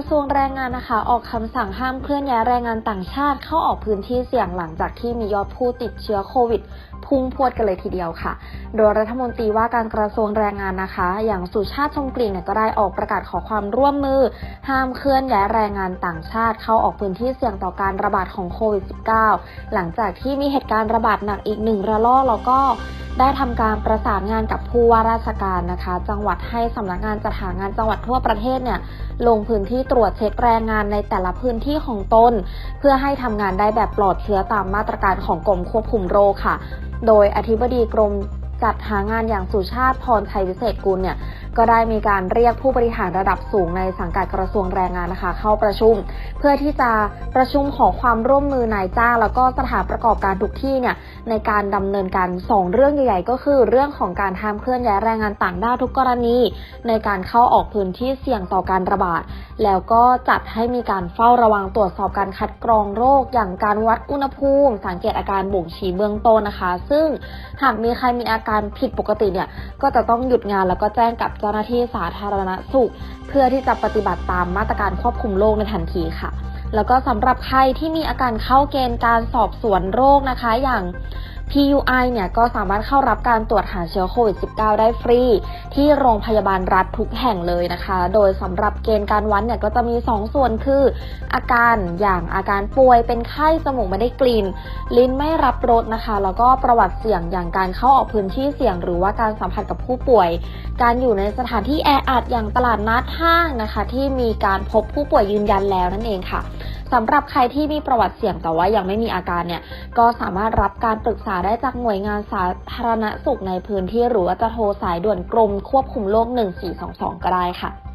ระทรวงแรงงานนะคะ ออกคำสั่งห้ามเคลื่อนย้ายแรงงานต่างชาติเข้าออกพื้นที่เสี่ยงหลังจากที่มียอดผู้ติดเชื้อโควิดพุ่งพรวดกันเลยทีเดียวค่ะ โดยรัฐมนตรีว่าการกระทรวงแรงงานนะคะ อย่างสุชาติชมกลิ่นเนี่ยก็ได้ออกประกาศขอความร่วมมือ ห้ามเคลื่อนย้ายแรงงานต่างชาติ เข้าออกพื้นที่เสี่ยงต่อการระบาดของโควิด -19 หลังจากที่มีเหตุการณ์ระบาดหนักอีกหนึ่งระลอกแล้วก็ ได้ทำการประสานงานกับผู้ว่าราชการนะคะ จังหวัดให้สำนักงานจัดหางานจังหวัดทั่วประเทศเนี่ยลงพื้นที่ตรวจเช็คแรงงานในแต่ละพื้นที่ของตน เพื่อให้ทำงานได้แบบปลอดเชื้อตามมาตรการของกรมควบคุมโรคค่ะ โดยอธิบดีกรม จัดหางานอย่างสุชาติพรชัยวิเศษกุลเนี่ยก็ได้มีการเรียกผู้บริหารระดับสูงในสังกัดกระทรวงแรงงานนะคะ เข้าประชุม เพื่อที่จะประชุมขอความร่วมมือนายจ้าง แล้วก็สถานประกอบการทุกที่เนี่ยในการดำเนินการสองเรื่องใหญ่ๆ ก็คือ เรื่องของการห้ามเคลื่อนย้ายแรงงานต่างด้าวทุกกรณี ในการเข้าออกพื้นที่เสี่ยงต่อการระบาด แล้วก็จัดให้มีการเฝ้าระวังตรวจสอบการคัดกรองโรค อย่างการวัดอุณหภูมิ สังเกตอาการบ่งชี้เบื้องต้นนะคะ ซึ่งหากมีใครมีอาการการผิดปกติเนี่ยก็จะต้องหยุดงานแล้วก็แจ้งกับเจ้าหน้าที่สาธารณสุข เพื่อที่จะปฏิบัติตามมาตรการควบคุมโรคในทันทีค่ะ แล้วก็สำหรับใครที่มีอาการเข้าเกณฑ์การสอบสวนโรคนะคะอย่าง PUI เนี่ยก็สามารถเข้ารับการตรวจหาเชื้อโควิด -19 ได้ฟรี ที่โรงพยาบาลรัฐทุกแห่งเลยนะคะ โดยสำหรับเกณฑ์การวัดเนี่ยก็จะมี 2 ส่วนคือ อาการอย่างอาการป่วยเป็นไข้จมูกไม่ได้กลิ่น ลิ้นไม่รับรสนะคะ แล้วก็ประวัติเสี่ยงอย่างการเข้าออกพื้นที่เสี่ยง หรือว่าการสัมผัสกับผู้ป่วย การอยู่ในสถานที่แออัดอย่างตลาดนัดห้างนะคะ ที่มีการพบผู้ป่วยยืนยันแล้วนั่นเองค่ะ สำหรับใครที่มีประวัติเสี่ยงแต่ว่ายังไม่มีอาการเนี่ยก็สามารถรับการปรึกษาได้จากหน่วยงานสาธารณสุขในพื้นที่หรือว่าจะโทรสายด่วนกรมควบคุมโรค1422 ก็ได้ค่ะ